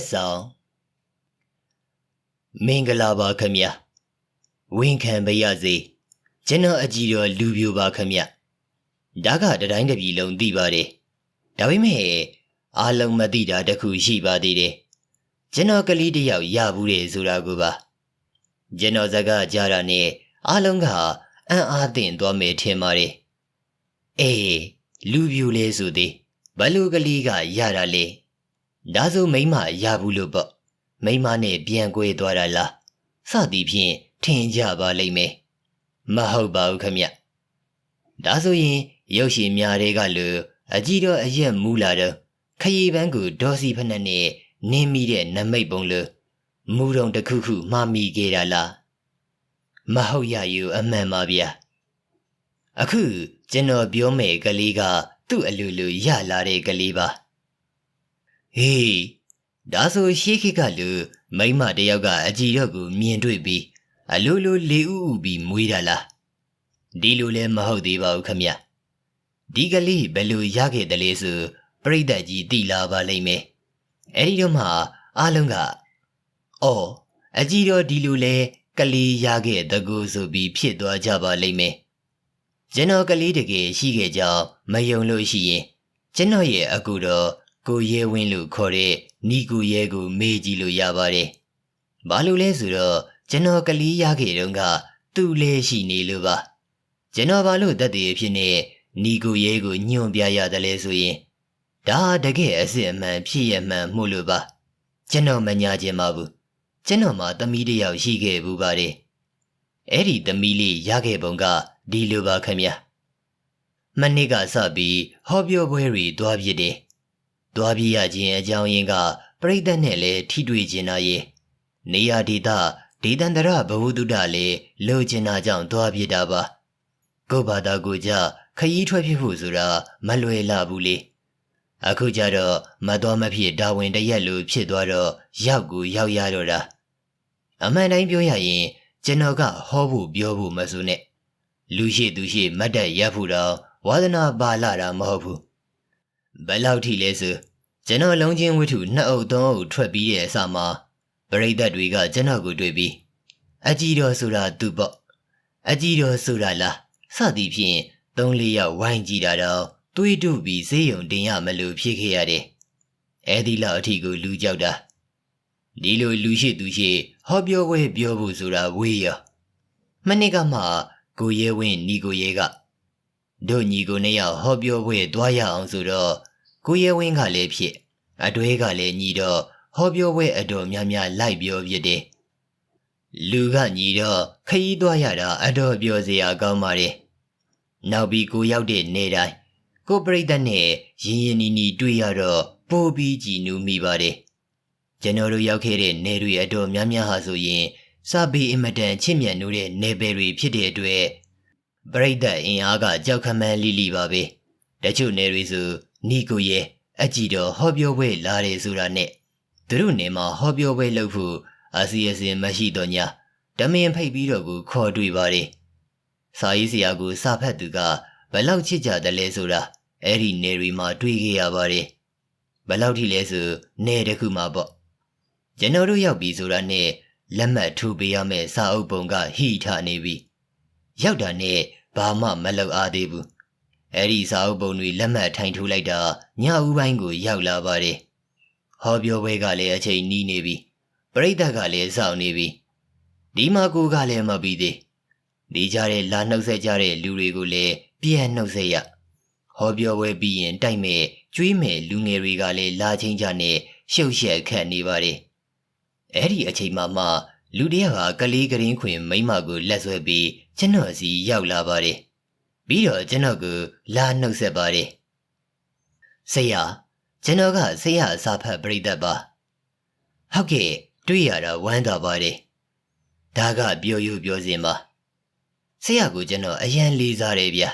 လက်ဆောင်မင်္ဂလာပါခင်ဗျာဝန်ခံပါရစေကျွန်တော်အကြည့်တော်လူပြိုပါခင်ဗျဒါကတတိုင်းတစ်ပြည်လုံးသိပါတယ်ဒါပေမဲ့အားလုံးမသိတာတစ်ခုရှိပါသေးတယ်ကျွန်တော်ကလေးတစ်ယောက်ရဘူးတယ်ဆိုတာကိုပါကျွန်တော်စကားကြားတာနဲ့အားလုံးကအံ့အားသင့်သွားမယ်ထင်ပါတယ်အေးလူပြိုလဲဆိုသေးဘလူကလေးကရတာလေ ဒါဆိုမိမရဘူးလို့ပေါ့မိမနဲ့ပြန်꿰သွားတာလားစသည်ဖြင့်ထင်ကြပါလိမ့်မယ်မဟုတ်ပါဘူးခမဒါဆိုရင်ရုပ်ရှင်များတွေကလူအကြည့်တော့အရက်မူလာတော့ခရီးပန်းကိုဒေါ်စီဖက်နဲ့နင်းမိတဲ့နမိတ်ပုံလို့မူတုံတစ်ခုခုမှားမိခဲ့တာလားမဟုတ်ရယူအမှန်ပါဗျာအခုကျွန်တော်ပြောမယ်ကလေးကသူ့အလူလူရလာတဲ့ကလေးပါ ဟေးဒါဆိုရှေးခေတ်ကလူမိမတယောက်ကအကြည်တော့ကိုမြင်တွေ့ပြီးအလိုလိုလေဥဥပြီးမွေးတာလားဒီလိုလည်းမဟုတ်သေးပါဘူးခမဒီကလေးဘယ်လိုရခဲ့တယ်လဲဆိုပြိတ္တကြီးတိလာပါလိမ့်မယ်အဲ့ဒီတော့မှအားလုံးကအော်အကြည်တော့ဒီလိုလဲကလေးရခဲ့တကူဆိုပြီးဖြစ်သွားကြပါလိမ့်မယ်ကျွန်တော်ကလေးတကယ်ရှိခဲ့ကြောင်းမယုံလို့ရှိရင်ကျွန်တော်ရဲ့အကူတော် ကိုရဲဝင်းလို့ခေါ်တဲ့နီကိုရဲကိုမေးကြည့်လို့ရပါတယ်။ဘာလို့လဲဆိုတော့ကျွန်တော်ကလေးရခဲ့တုန်းကသူ့လဲရှိနေလို့ပါ။ကျွန်တော်ဘာလို့တက်တည်ဖြစ်နေနီကိုရဲကိုညွန့်ပြရတယ်လဲဆိုရင်ဒါတကယ်အစ်အမှန်ဖြစ်ရမှန်မှုလို့ပါ။ကျွန်တော်မညာခြင်းပါဘူး။ကျွန်တော်မှသမီးတစ်ယောက်ရှိခဲ့ဘူးပါတယ်။အဲ့ဒီသမီးလေးရခဲ့ပုံကဒီလိုပါခင်ဗျာမနေ့ကစပြီးဟောပြောပွဲတွေတွားပြတယ် တွားပြရခြင်းအကြောင်းရင်းကပြိဿနဲ့လည်းထိတွေ့ခြင်းနာရဲ့နေရာဒေသဒေသန္တရဘဝတုဒလည်းလိုချင်တာကြောင့်တွားပြတာပါကိုဘာသာကိုကြခရီးထွက်ဖြစ်ဖို့ဆိုတာမလွယ်လာဘူးလေအခုကျတော့မတော်မဖြစ်ဒါဝင်တရက်လိုဖြစ်သွားတော့ရောက်ကိုရောက်ရတော့တာအမှန်တိုင်းပြောရရင်ကျွန်တော်ကဟောဖို့ပြောဖို့မဆိုနဲ့လူရှိသူရှိမတ်တက်ရပ်ဖို့တော့ဝါသနာပါလာတာမဟုတ်ဘူး ဘယ်လောက်ထိလဲဆိုကျွန်တော်လုံးချင်းဝိထုနှစ်အုပ်သုံးအုပ်ထွက်ပြီးတဲ့အစမှာပရိသတ်တွေကကျွန်တော်ကိုတွေ့ပြီးအကြီးတော်ဆိုတာသူပေါ့အကြီးတော်ဆိုတာလားစသည်ဖြင့်သုံးလေးယောက်ဝိုင်းကြည့်တာတော့တွေးတုပြီးဈေးရုံတင်ရမလို့ဖြစ်ခဲ့ရတယ်အဲဒီလောက်အထီကိုလူကြောက်တာဒီလိုလူရှိသူရှိဟောပြောဝဲပြောဖို့ဆိုတာဝေးရောမနစ်ကမှကိုရဲဝင်းညီကိုရဲကတို့ညီကိုနှစ်ယောက်ဟောပြောပွဲသွားရအောင်ဆိုတော့ ကိုရဲဝင်းကလည်းဖြစ်အတွဲကလည်းညီတော့ဟောပြောပွဲအတော်များများလိုက်ပြောပြတယ်လူကညီတော့ခရီးသွားရတာအတော်ပြောစရာကောင်းပါတယ်နောက်ပြီးကိုရောက်တဲ့နေတိုင်းကိုပြိတ္တနဲ့ရင်ရင်နီနီတွေ့ရတော့ပိုးပြီးကြည်နူးမိပါတယ်ကျွန်တော်တို့ရောက်ခဲ့တဲ့နေတွေအတော်များများဟာဆိုရင်စာပေအင်မတန်ချစ်မြတ်နိုးတဲ့နေပယ်တွေဖြစ်တဲ့အတွက်ပရိသတ်အင်အားကကြောက်ခမန်းလီလီပါပဲတချို့နေတွေဆို နီကိုရဲ့အကြည့်တော်ဟောပြောပွဲလာတယ်ဆိုတာနဲ့သူတို့နေမှာဟောပြောပွဲလုပ်ဖို့အစီအစဉ်မရှိတော့ညာတမင်ဖိတ်ပြီးတော့ကိုခေါ်တွေ့ပါတယ်စာရေးဆရာကိုစာဖတ်သူကဘလောက်ချစ်ကြတယ်လဲဆိုတာအဲ့ဒီနေတွေမှာတွေ့ခဲ့ရပါတယ်ဘလောက်ထိလဲဆိုနေတခုမှာပေါ့ကျွန်တော်တို့ရောက်ပြီဆိုတာနဲ့လက်မှတ်ထိုးပေးရမယ့်စာအုပ်ပုံကဟိထနေပြီရောက်တာနဲ့ဘာမှမလုပ်အားသေးဘူး အဲ့ဒီစာအုပ်ပုံတွေလက်မှတ်ထိုင်ထိုးလိုက်တာညဦးပိုင်းကိုရောက်လာပါတယ်ဟောပြောပွဲကလည်းအချိန်နီးနေပြီပရိသတ်ကလည်းစောင့်နေပြီဒီမှာကိုကလည်းမပြီးသေးဒီကြတဲ့လာနှုတ်ဆက်ကြတဲ့လူတွေကိုလည်းပြန်နှုတ်ဆက်ရဟောပြောပွဲပြီးရင်တိုက်မဲ့ကျွေးမဲ့လူငယ်တွေကလည်းလာချင်းကြနဲ့ရှုပ်ရှက်ခတ်နေပါတယ်အဲ့ဒီအချိန်မှမှလူတယောက်ကကလေးကရင်ခွင်မိမကိုလက်ဆွဲပြီးကျွန်တော်စီရောက်လာပါတယ် ပြီးတော့ကျွန်တော်ကိုလာနှုတ်ဆက်ပါတယ်ဆရာကျွန်တော်ကဆရာအစာဖတ်ပြိတ္တပါဟုတ်ကဲ့တွေ့ရတာဝမ်းသာပါတယ်ဒါကပြောယူပြောစင်ပါဆရာကိုကျွန်တော်အရန်လေးစားတယ်ဗျာ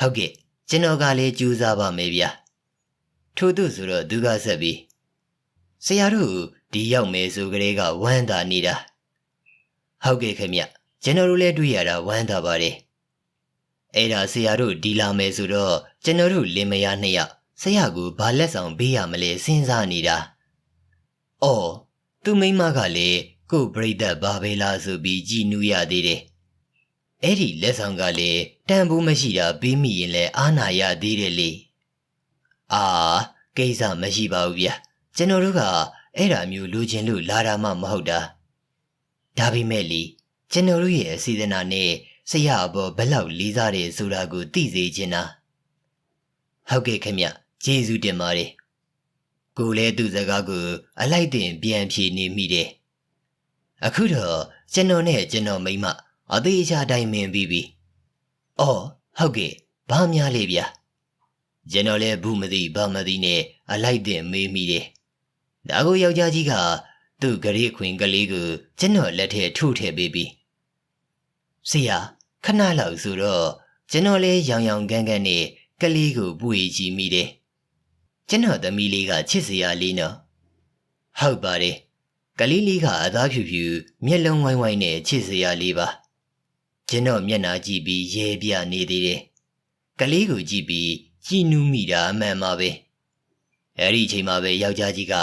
ဟုတ်ကဲ့ကျွန်တော်ကလည်းကြိုးစားပါမယ်ဗျာထို့သူဆိုတော့သူကဆက်ပြီးဆရာတို့ဒီရောက်မယ်ဆိုကလေးကဝမ်းသာနေတာဟုတ်ကဲ့ခင်ဗျကျွန်တော်တို့လည်းတွေ့ရတာဝမ်းသာပါတယ် အဲ့ဒါဆရာတို့ဒီလာမယ်ဆိုတော့ကျွန်တော်တို့လင်မယားနှစ်ယောက်ဆရာကဘာလက်ဆောင်ပေးရမလဲစဉ်းစားနေတာ။အော်သူမိန်းမကလည်းကို့ပြိတ္တဘာပဲလားဆိုပြီးကြည်နူးရသေးတယ်။အဲ့ဒီလက်ဆောင်ကလည်းတန်ဖိုးမရှိတာပေးမိရင်လည်းအာနာရသေးတယ်လေ။အာကိစ္စမရှိပါဘူးဗျာ။ကျွန်တော်တို့ကအဲ့ဒါမျိုးလူချင်းလို့လာတာမှမဟုတ်တာ။ဒါပေမဲ့လေကျွန်တော်တို့ရဲ့အစီအစဉ်နာနဲ့ ဆရာအပေါ်ဘယ်လောက်လေးစားတယ်ဆိုတာကိုသိစေချင်တာ။ဟုတ်ကဲ့ခင်ဗျကျေးဇူးတင်ပါတယ်။ကိုလည်းသူ့စကားကို အလိုက်တင်ပြန်ဖြေနေမိတယ်။အခုတော့ကျွန်တော်နဲ့ကျွန်တော်မိမအသေးအချာတိုင်ပင်ပြီးပြီ။အော်ဟုတ်ကဲ့ဘာများလေးဗျာ။ကျွန်တော်လည်းဘူးမသိဘာမသိနဲ့အလိုက်တင်မေးမိတယ်။ဒါကိုယောက်ျားကြီးကသူ့ဂရိခွင်ကလေးကိုကျွန်တော်လက်ထဲထုထည့်ပေးပြီး ဆရာခဏလောက်ဆိုတော့ကျွန်တော်လည်းရောင်ရောင်ကန်းကန်းနဲ့ကလေးကိုပွေကြည့်မိတယ်။ကျွန်တော်သမီးလေးကချစ်စရာလေးနော်။ဟုတ်ပါတယ်။ကလေးလေးကအသားဖြူဖြူမျက်လုံးဝိုင်းဝိုင်းနဲ့ချစ်စရာလေးပါ။ကျွန်တော်မျက်နှာကြည့်ပြီးရဲပြနေသေးတယ်။ကလေးကိုကြည့်ပြီးကြည်နူးမိတာအမှန်ပါပဲ။အဲ့ဒီအချိန်မှာပဲယောက်ျားကြီးက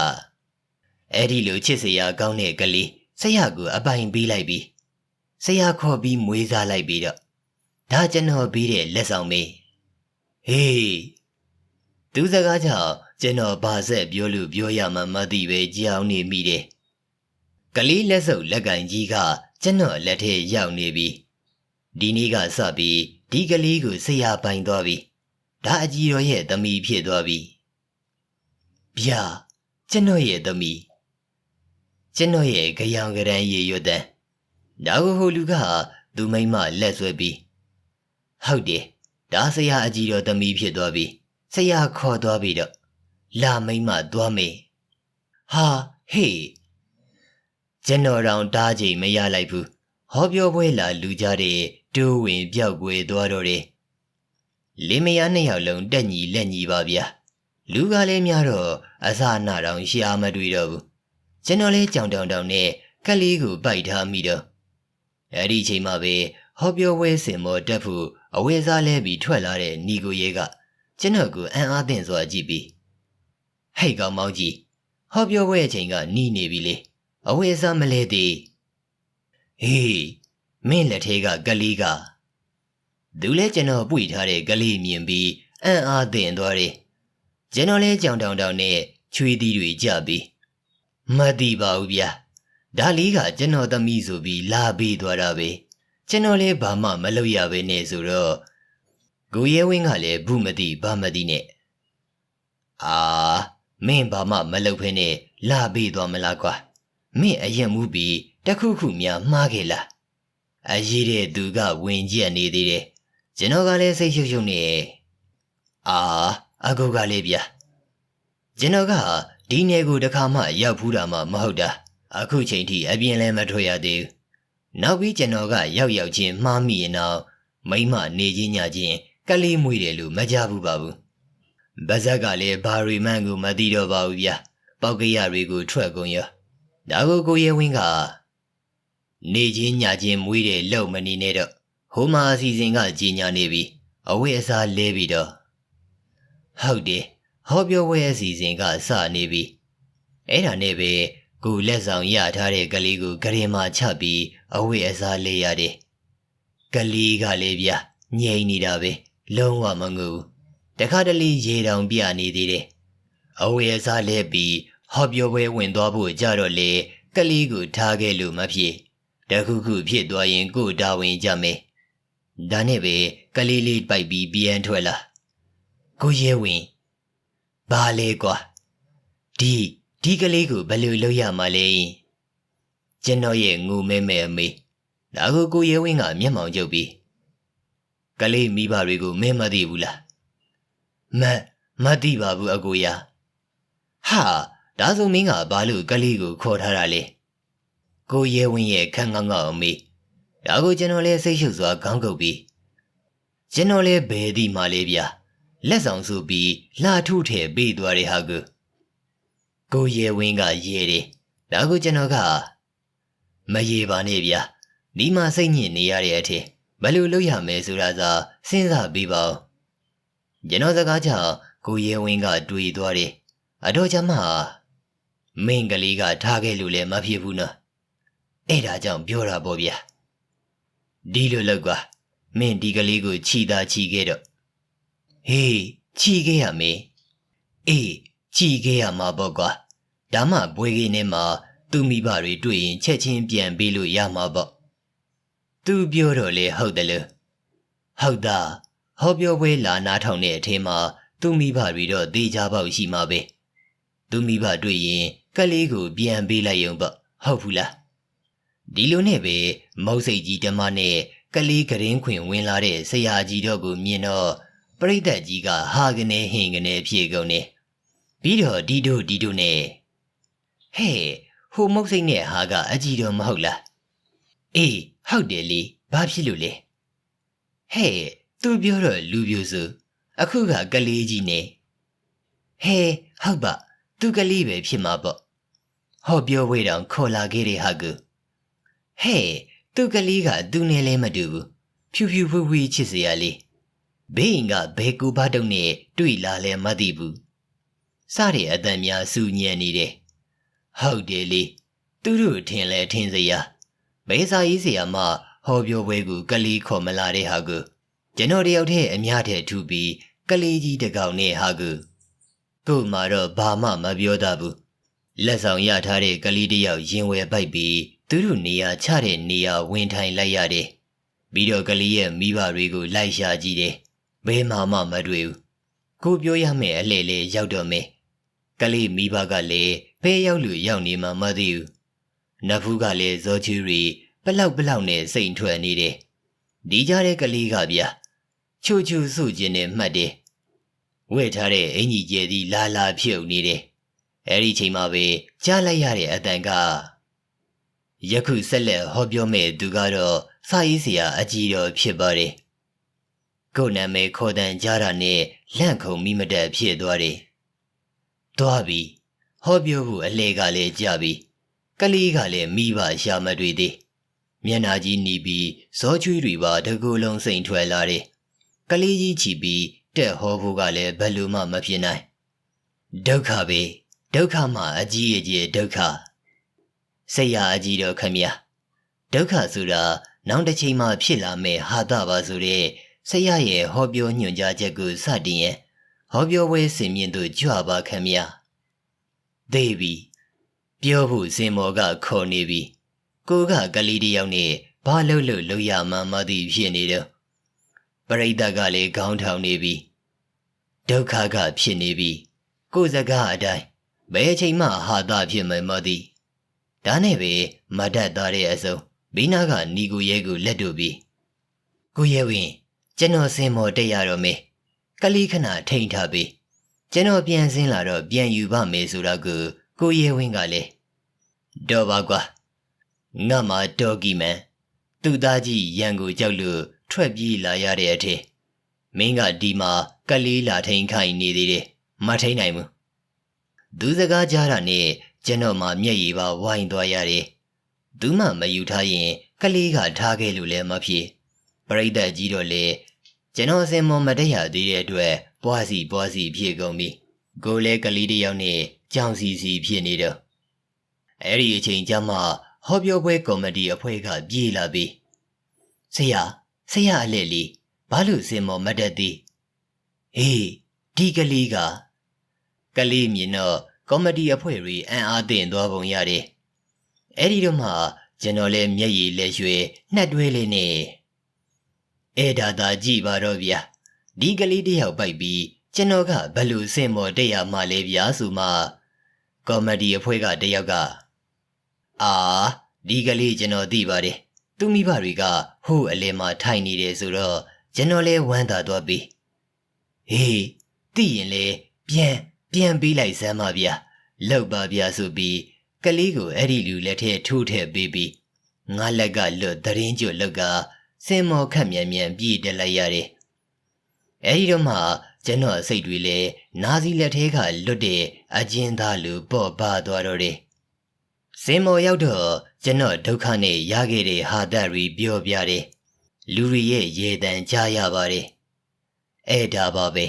အဲ့ဒီလိုချစ်စရာကောင်းတဲ့ကလေးဆရာကိုအပိုင်ပေးလိုက်ပြီး ဆရာခေါ်ပြီးမွေးစားလိုက်ပြီးတော့ဒါကျွန်တော်ပြီးတဲ့လက်ဆောင်မေးဟေးသူစကားကြောင့်ကျွန်တော်ဘာဆက်ပြောလို့ပြောရမှမသိပဲကြောင်နေမိတယ်ကလေးလက်စုပ်လက်ကင်ကြီးကကျွန်တော်လက်ထဲရောက်နေပြီဒီနေ့ကစပြီးဒီကလေးကိုဆရာပိုင်သွားပြီဒါအကြီးတော်ရဲ့သမီးဖြစ်သွားပြီဗျာကျွန်တော်ရဲ့သမီးကျွန်တော်ရဲ့ကြောင်ကြရန်ရေရွတ်တဲ့ ဒါကိုဟိုလူကသူမိမ့်မလက်ဆွဲပြီးဟုတ်တယ်ဒါဆရာအကြီးတော်သမီးဖြစ်သွားပြီဆရာခေါ်သွားပြီတော့လာမိမ့်မသွားမေဟာဟေးကျွန်တော်တောင်တားချိန်မရလိုက်ဘူးဟောပြောပွဲလာလူကြတဲ့တိုးဝင်ပြောက်ွယ်သွားတော့တယ်လင်းမယားနှစ်ယောက်လုံးတက်ညီလက်ညီပါဗျာလူကလည်းများတော့အစအနတောင်ရှာမတွေ့တော့ဘူးကျွန်တော်လည်းကြောင်တောင်တောင်နဲ့ကလေးကိုပိုက်ထားမိတော့ အဲ့ဒီချိန်မှာပဲဟောပြောဝဲစင်မောတက်ဖို့အဝေးစားလဲပြီးထွက်လာတဲ့ညီကိုရဲကကျွန်တော်ကိုအံ့အားသင့်စွာကြည့်ပြီးဟဲ့ကောင်မောင်ကြီးဟောပြောဝဲအချိန်ကနီးနေပြီလေအဝေးစားမလဲသေးဟေးမင်းလက်ထဲကကလေးကသူလဲကျွန်တော်ပွေထားတဲ့ကလေးမြင်ပြီးအံ့အားသင့်သွားတယ်ကျွန်တော်လဲကြောင်တောင်တောင်နဲ့ချွေးသီးတွေကြပြီးမသိပါဘူးဗျာ ဒါလေးကကျွန်တော်သမီးဆိုပြီးလာပေးသွားတာပဲကျွန်တော်လည်းဘာမှမလုပ်ရပဲနဲ့ဆိုတော့ကိုရဲဝင်းကလည်းဘူးမသိဘာမသိနဲ့အာမင်းဘာမှမလုပ်ဖ ೇನೆ လာပေးသွားမလားကွာမင်းအရင်မှုပြီးတခုခုများမှားခဲ့လားအရေးတဲ့သူကဝင်ကြက်နေသေးတယ်ကျွန်တော်ကလည်းစိတ်ရှုပ်ရှုပ်နေအာအကူကလေးဗျာကျွန်တော်ကဒီနယ်ကိုတခါမှရောက်ဖူးတာမှမဟုတ်တာ အခုချိန်ထိအပြင်လည်းမထွက်ရသေးဘူးနောက်ပြီးကျွန်တော်ကရောက်ရောက်ချင်းမှားမိရင်တော့မိမနေချင်းညချင်းကလေးမွေးတယ်လို့မကြဘူးပါဘူးဗဇက်ကလည်းဘာရီမန်ကိုမသိတော့ပါဘူးဗျာပေါက်ကရတွေကိုထွက်ကုန်ရဒါကိုကိုရဲဝင်းကနေချင်းညချင်းမွေးတယ်လောက်မနေနဲ့တော့ဟိုမှာအစီစဉ်ကကြီးညာနေပြီအဝိအစားလဲပြီးတော့ဟုတ်တယ်ဟောပြောဝဲအစီစဉ်ကစနေပြီအဲ့ဒါနဲ့ပဲ ကိုလက်ဆောင်ရထားတဲ့ကလေးကိုဂရင်မာချပြီးအဝိအစားလေးရတယ်။ကလေးကလေးဗျငြိမ်နေတာပဲလုံးဝမငူတခါတလေရေတောင်ပြနေသေးတယ်။အဝိအစားလဲပြီးဟောပြောပွဲဝင်သွားဖို့ကြတော့လေကလေးကိုထားခဲ့လို့မဖြစ်တခုခုဖြစ်သွားရင်ကိုတာဝန်ကြမယ်။ဒါနဲ့ပဲကလေးလေးပိုက်ပြီးပြန်ထွက်လာ။ကိုရဲဝင်ဘာလဲကွာဒီ ဒီကလေးကိုဘယ်လိုလုပ်ရမှာလဲကျွန်တော်ရဲ့ငိုမဲမဲအမေဒါကိုကိုရဲဝင်းကမျက်မှောင်ကျုပ်ပြီးကလေးမိဘတွေကိုမင်းမသိဘူးလားမမသိပါဘူးအကိုရဟာဒါဆိုမင်းကဘာလို့ကလေးကိုခေါ်ထားတာလဲကိုရဲဝင်းရဲ့ခန်းငေါငေါအမေဒါကိုကျွန်တော်လည်းစိတ်ရှုပ်စွာခေါင်းကုပ်ပြီးကျွန်တော်လည်းဘယ်ဒီမှလဲဗျာလက်ဆောင်စုပြီးလှထုထည့်ပေးသွားတဲ့ဟာကို ကိုရဲဝင်းကရဲတယ်ဒါကိုကျွန်တော်ကမရေပါနဲ့ဗျာဒီမှာစိတ်ညစ်နေရတဲ့အထင်ဘယ်လိုလုပ်ရမယ်ဆိုတာသာစဉ်းစားပြီးပါဦးကျွန်တော်စကားကြောင့်ကိုရဲဝင်းကတွေးသွားတယ်အတော်ချမ်းမမင်းကလေးကထားခဲ့လို့လည်းမဖြစ်ဘူးနော်အဲ့ဒါကြောင့်ပြောတာပေါ့ဗျာဒီလိုလောက်ကမင်းဒီကလေးကိုခြိတာခြိခဲ့တော့ဟေးခြိခဲ့ရမေးအေးခြိခဲ့ရမှာပေါ့ကွာ ဒါမှဘွေကြီးနဲ့မှာသူ့မိဘတွေတွေ့ရင်ချက်ချင်းပြန်ပေးလို့ရမှာပေါ့သူပြောတော့လေဟုတ်တယ်လို့ဟုတ်တာဟောပြောပွဲလာနားထောင်တဲ့အထင်းမှာသူ့မိဘတွေတော့သေချာပေါက်ရှိမှာပဲသူ့မိဘတွေ့ရင်ကလေးကိုပြန်ပေးလိုက်ရုံပေါ့ဟုတ်ဘူးလားဒီလိုနဲ့ပဲမုတ်စိတ်ကြီးတမနဲ့ကလေးကရင်ခွင်ဝင်လာတဲ့ဆရာကြီးတော့ကိုမြင်တော့ပရိသတ်ကြီးကဟာကနေဟင်ကနေဖြေကုန်နေပြီးတော့ဒီတို့ဒီတို့နဲ့ ဟဲ့ဟိုမုတ်စိတ်နဲ့ဟာကအကြီးတော့မဟုတ်လားအေးဟုတ်တယ်လေဘာဖြစ်လို့လဲဟဲ့သူပြောတော့လူပြိုစုအခုကကလေးကြီးနေဟဲဟုတ်ပါသူကလေးပဲဖြစ်မှာပေါ့ဟောပြောဝေးတောင်ခေါ်လာခဲ့တဲ့ဟာကူဟဲ့သူကလေးကသူနဲ့လည်းမတူဘူးဖြူဖြူဖွေးဖွေးချစ်စရာလေးဘေးရင်ကဘဲကူပါတုံနဲ့တွေ့လာလဲမသိဘူးစတဲ့အတန်များစူညံနေတယ် ဟုတ်တယ်လေသူတို့ထင်လဲထင်စရာဘဲစာရေးစရာမဟောပြောပွဲကူကလေးခေါ်မလာတဲ့ဟာကူကျွန်တော်တယောက်တည်းအများတဲ့ထူပြီးကလေးကြီးတကောင်နဲ့ဟာကူကို့မှာတော့ဘာမှမပြောတတ်ဘူးလက်ဆောင်ရထားတဲ့ကလေးတယောက်ရင်ဝယ်ပိုက်ပြီးသူတို့နေရာချတဲ့နေရာဝင်ထိုင်လိုက်ရတယ်ပြီးတော့ကလေးရဲ့မိဘတွေကိုလိုက်ရှာကြည့်တယ်ဘယ်မှမမတွေ့ဘူးကိုပြောရမယ်အလှည့်လေရောက်တော့မယ်ကလေးမိဘကလည်း ဘယ်ရောက်လို့ရောက်နေမှမသိဘူးနဖူးကလည်းဇောချူရီပလောက်ပလောက်နဲ့စိန်ထွက်နေတယ်ဒီကြားတဲ့ကလေးကဗျာချူချူစုကျင်နဲ့မှတ်တယ်ဝဲထားတဲ့အင်ကြီးကျဲသည်လာလာဖြုတ်နေတယ်အဲ့ဒီချိန်မှာပဲကြားလိုက်ရတဲ့အတန်ကယခုဆက်လက်ဟောပြောမဲ့သူကတော့စာရေးဆရာအကြီးတော်ဖြစ်ပါတယ်ကိုယ်နာမည်ခေါ်တန်ကြားတာနဲ့လန့်ခုံမိမတက်ဖြစ်သွားတယ်သွားပြီ ဟောပြောဖို့အလေကလည်းကြပြီကလေးကလည်းမိဘရှာမတွေ့သေးမျက်နာကြီးหนีပြီးဇောချွေးတွေပါတကူလုံးစိန်ထွက်လာတယ်ကလေးကြီးချီပြီးတက်ဟောဖို့ကလည်းဘယ်လိုမှမဖြစ်နိုင်ဒုက္ခပဲဒုက္ခမှအကြီးအကျယ်ဒုက္ခစိတ်ရအကြီးတော့ခမညာဒုက္ခဆိုတာနောက်တစ်ချိန်မှဖြစ်လာမဲ့ဟာတာပါဆိုတဲ့ဆရာရဲ့ဟောပြောညွှန်ကြားချက်ကိုစတင်ရင်ဟောပြောပွဲစင်မြင့်သို့ကြွပါခမညာ သေပြီပြောဖို့စင်မော်ကခေါ်နေပြီကိုကကလေးတယောက်နဲ့ဘာလို့လို့လို့ရမှမသိဖြစ်နေတော့ပရိသတ်ကလည်းခေါင်းထောင်နေပြီဒုက္ခကဖြစ်နေပြီကိုစကားအတိုင်းဘယ်ချိန်မှဟာတာဖြစ်မှမသိဒါနဲ့ပဲမတ်တက်သွားတဲ့အစုံဘီနာကနီကိုရဲကိုလက်တို့ပြီးကိုရဲဝင်ကျွန်တော်စင်မော်တက်ရတော့မေကလေးခဏထိန်ထားပြီး ကျွန်တော်ပြန်စင်းလာတော့ပြန်ယူပါမယ်ဆိုတော့ကိုကိုရဲဝင်ကလည်းတော့ပါကွာငါမှတော်ကီမန်သူ့သားကြီးရန်ကိုကြောက်လို့ထွက်ပြေးလာရတဲ့အထက်မင်းကဒီမှာကလေးလာထိန်ခိုင်နေသေးတယ်မထိန်နိုင်ဘူးသူစကားကြားတာနဲ့ကျွန်တော်မှမျက်ရည်ပါဝိုင်းသွားရတယ်သူမှမယူထားရင်ကလေးကထားခဲ့လို့လည်းမဖြစ်ပရိသတ်ကြီးတော့လေကျွန်တော်စင်မမတရသေးတဲ့အတွက် ပွားစီပွားစီဖြစ်ကုန်ပြီကိုလည်းကလေးတယောက်နဲ့ကြောင်စီစီဖြစ်နေတော့အဲ့ဒီအချိန်ကျမှဟောပြောပွဲကော်မတီအဖွဲ့ကပြေးလာပြီဆရာဆရာအလဲလေးဘာလို့စင်မော်မတ်တက်သည်ဟေးဒီကလေးကကလေးမြင်တော့ကော်မတီအဖွဲ့တွေအံ့အားသင့်သွားပုံရတယ်အဲ့ဒီတော့မှကျွန်တော်လည်းမျက်ရည်လက်ရွှဲနှက်တွဲလေးနဲ့အဲ့ဒါသာကြည့်ပါတော့ဗျာ ဒီကလေးတယောက်ပိုက်ပြီးကျွန်တော်ကဘလို့စင်မော်တက်ရမှလဲဗျာဆိုမှကော်မတီအဖွဲ့ကတယောက်ကအာဒီကလေးကျွန်တော်သိပါတယ်သူမိဘတွေကဟိုးအလဲမှာထိုင်နေတယ်ဆိုတော့ကျွန်တော်လဲဝမ်းသာသွားပြီဟေးသိရင်လေပြန်ပြန်ပေးလိုက်စမ်းပါဗျာလောက်ပါဗျာဆိုပြီးကလေးကိုအဲ့ဒီလူလက်ထဲထိုးထည့်ပေးပြီးငါလက်ကလွတ်သတင်းကျွတ်လောက်ကစင်မော်ခတ်မြန်မြန်ပြေးတက်လိုက်ရတယ် အဲ့ဒီတော့မှကျွန်တော်စိတ်တွေလည်းနာစီလက်ထဲကလွတ်တဲ့အကျဉ်းသားလူပေါ့ပါသွားတော့တယ်စင်မော်ရောက်တော့ကျွန်တော်ဒုက္ခနဲ့ရခဲ့တဲ့ဟာတရီပြောပြတယ်လူတွေရဲ့ရေတံကြားရပါတယ်အဲ့ဒါပါပဲ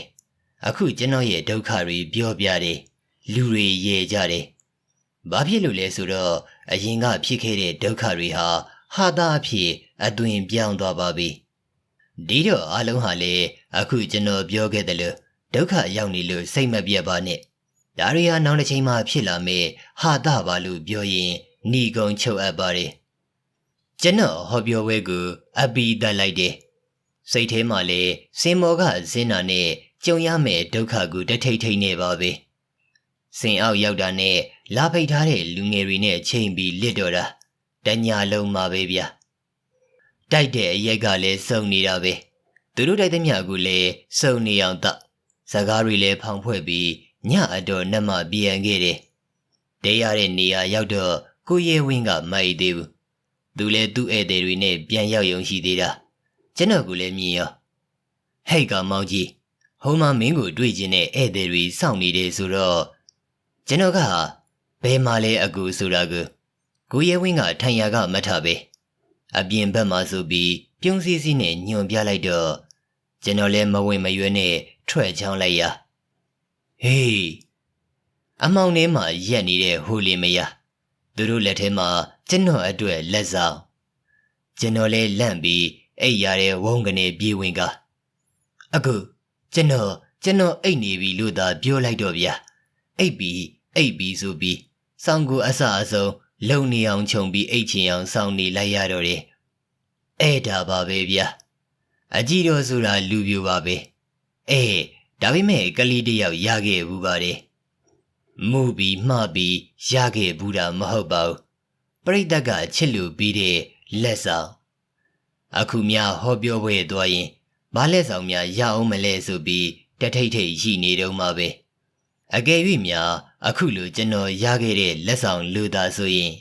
အခုကျွန်တော်ရဲ့ဒုက္ခတွေပြောပြတယ်လူတွေရေကြတယ်ဘာဖြစ်လို့လဲဆိုတော့အရင်ကဖြစ်ခဲ့တဲ့ဒုက္ခတွေဟာဟာတာအဖြစ်အသွင်ပြောင်းသွားပါပြီ ဒီတော့အလုံးဟာလေအခုကျွန်တော်ပြောခဲ့တယ်လို့ဒုက္ခရောက်နေလို့စိတ်မပြတ်ပါနဲ့ဒါရီဟာနောက်တစ်ချိန်မှဖြစ်လာမယ်ဟာတာပါလို့ပြောရင်หนีကုံချုပ်အပ်ပါတယ်ကျွန်တော်ဟောပြောဝဲကိုအပီးတက်လိုက်တယ်စိတ်ထဲမှာလေစင်မောကဇင်းနာနဲ့ကြုံရမယ်ဒုက္ခကိုတထိတ်ထိတ်နေပါပဲစင်အောက်ရောက်တာနဲ့လာဖိတ်ထားတဲ့လူငယ်တွေနဲ့ချိန်ပြီးလစ်တော့တာတညာလုံးမှာပဲဗျာ တိုက်တဲ့အရက်ကလည်းစုံနေတာပဲသူတို့တိုက်တဲ့မြကူလည်းစုံနေအောင်တော့စကားတွေလည်းဖောင်ဖွဲ့ပြီးညအတော်နှက်မှပြန်ခဲ့တယ်တဲရတဲ့နေရာရောက်တော့ကိုရဲဝင်းကမိုက်သေးဘူးသူလည်းသူ့ဧည့်သည်တွေနဲ့ပြန်ရောက်ရုံရှိသေးတာကျွန်တော်ကလည်းမြင်ရောဟဲ့ကောင်မောင်ကြီးဟိုမှာမင်းကိုတွေ့ကျင်တဲ့ဧည့်သည်တွေစောင့်နေတယ်ဆိုတော့ကျွန်တော်ကဘယ်မှာလဲအကူဆိုတာကိုကိုရဲဝင်းကထိုင်ရာကမတ်ထပဲ အပြင်ဘက်မှာဆိုပြီးပြုံးစည်းစည်းနဲ့ညွန်ပြလိုက်တော့ကျွန်တော်လည်းမဝင်မရွေးနဲ့ထွက်ချောင်းလိုက်ရဟေးအမောင်ထဲမှာရက်နေတဲ့ဟိုလီမယာသူတို့လက်ထဲမှာကျွန်တော်အတွက်လက်ဆောင်ကျွန်တော်လည်းလန့်ပြီးအိတ်ရတဲ့ဝုန်းကနေပြေးဝင်ကအခုကျွန်တော်ကျွန်တော်အိတ်နေပြီလို့သာပြောလိုက်တော့ဗျာအိတ်ပြီးအိတ်ပြီးဆိုပြီးစောင်းကိုအဆအဆုံး လုံနေအောင်ခြုံပြီးအိတ်ချင်အောင်စောင်းနေလိုက်ရတော့တယ်အဲ့ဒါပါပဲဗျာအကြည့်တော့ဆိုတာလူပြိုပါပဲအေးဒါပေမဲ့ကလေးတယောက်ရခဲ့ဘူးပါတယ်မှုပြီးမှပြီးရခဲ့ဘူးတာမဟုတ်ပါဘူးပရိသတ်ကချစ်လူပြီးတဲ့လက်ဆောင်အခုများဟောပြောပွဲသွားရင်ဘာလက်ဆောင်များရအောင်မလဲဆိုပြီးတထိတ်ထိတ်ရှိနေတော့မှပဲအကယ်၍များ အခုလိုကျွန်တော်ရခဲ့တဲ့လက်ဆောင်လူသားဆိုရင်